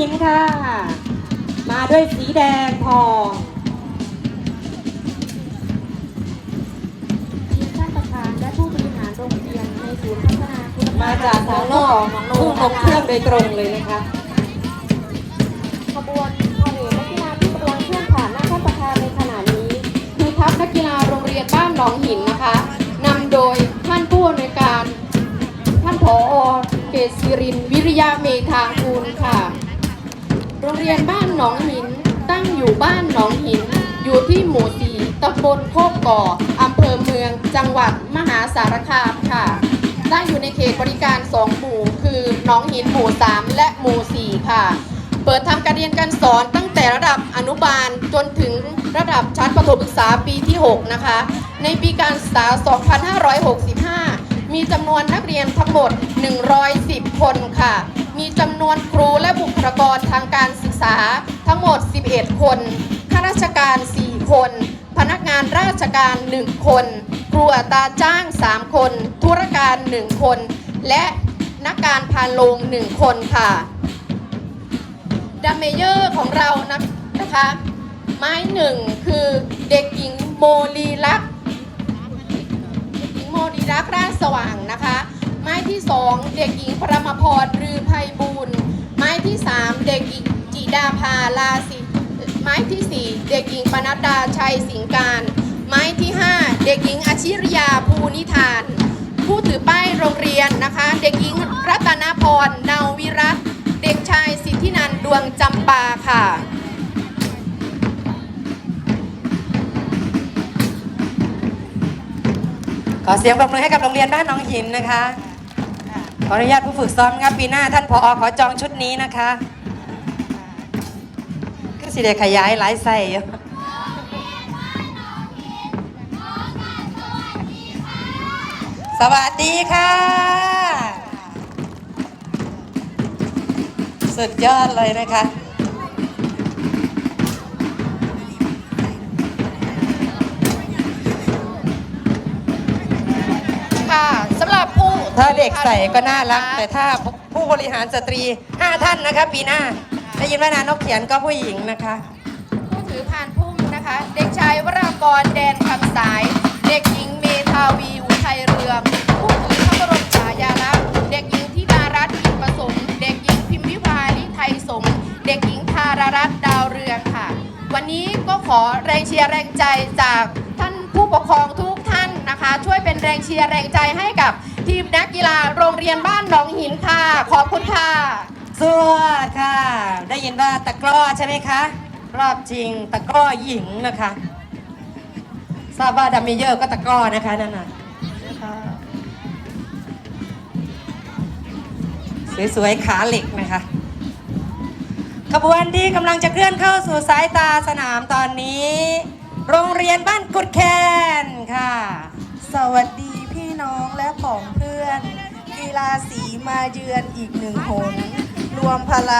หินค่ะ มาด้วยสีแดงทองทีมท่านประธานและผู้บริหารโรงเรียนในศูนย์พัฒนาคุณภาพมาจากทางนอกพุ่งลงเครื่องโดยตรงเลยนะคะ ขบวนพาเหรดนักกีฬาที่กำลังเคลื่อนผ่านหน้าท่านประธานในขณะนี้คือทัพนักกีฬาโรงเรียนบ้านหนองหินนะคะนำโดยท่านผู้อำนวยการท่านผอเกษสิรินทร์วิริยะเมธากูลค่ะ โรงเรียนบ้านหนองหิน ตั้งอยู่บ้านหนองหิน อยู่ที่หมู่สี่ตำบลโคกก่ออำเภอเมือง จังหวัดมหาสารคามค่ะ ตั้งอยู่ในเขตบริการสองหมู่ คือหนองหินหมู่3และหมู่4ค่ะ เปิดทำการเรียนการสอนตั้งแต่ระดับอนุบาลจนถึงระดับชั้นประถมศึกษาปีที่ 6 นะคะ ในปีการศึกษา 2565 มีจำนวนนักเรียนทั้งหมด 110 คนค่ะ มีจำนวนครูและบุคลากรทางการศึกษาทั้งหมด 11 คน ข้าราชการ 4 คน พนักงานราชการ 1 คน ครูอัตราจ้าง 3 คน ธุรการ 1 คน และนักการพานโรง1 คนค่ะดัมเมเยอร์ของเรานะนะคะไม้หนึ่งคือเด็กหญิงโมลีลักเด็กหญิงโมลีลักษณ์ราชสว่างนะคะ ไม้ที่สองเด็กหญิงประมพรรือไพบูลย์ไม้ที่สามเด็กหญิงจิดาภาลาสิไม้ที่สี่เด็กหญิงปนัดดาชัยสิงการ ไม้ที่ห้าเด็กหญิงอาชิริยาภูนิทาน ผู้ถือป้ายโรงเรียนนะคะ เด็กหญิงรัตนพรเนาวิรัตเด็กชายสิทธินันดวงจำปาค่ะขอเสียงปรบมือให้กับโรงเรียนบ้านหนองหินนะคะ ขออนุญาตผู้ฝึกซ้อมครับปีหน้าท่านผอขอจองชุดนี้นะคะ ก็สิเดขยายหลายไส้อยู่สวัสดีค่ะ สุดยอดเลยนะคะ ถ้าเด็กใส่ก็น่ารัก แต่ถ้าผู้บริหารสตรี 5 ท่านนะคะ ปีหน้าได้ยินว่านานกเขียนก็ผู้หญิงนะคะ ผู้ถือพานพุ่มนะคะ เด็กชายวรากรแดนคำสาย เด็กหญิงเมทาวีอุทัยเรืองผู้ถือพระบรมฉายาลักษณ์เด็กหญิงธิดารัตน์อินประสมเด็กหญิงพิมพิพาลิไทยสงเด็กหญิงธารรัตน์ดาวเรืองค่ะ วันนี้ก็ขอแรงเชียร์แรงใจจากท่านผู้ปกครองทุกท่านนะคะ ช่วยเป็นแรงเชียร์แรงใจให้กับ ทีมนักกีฬาโรงเรียนบ้านหนองหินค่ะ ขอบคุณค่ะสวัสดีค่ะ ได้ยินว่าตะกร้อใช่ไหมคะ รอบจริงตะกร้อหญิงนะคะทราบว่าดัมเมเยอร์ก็ตะกร้อนะคะนั่นน่ะสวยๆขาเหล็กนะคะขบวนที่กำลังจะเคลื่อนเข้าสู่สายตาสนามตอนนี้ โรงเรียนบ้านกุดแคนค่ะ สวัสดี น้องและผองเพื่อน กีฬาสีมาเยือนอีกหนึ่งหนรวมพลัง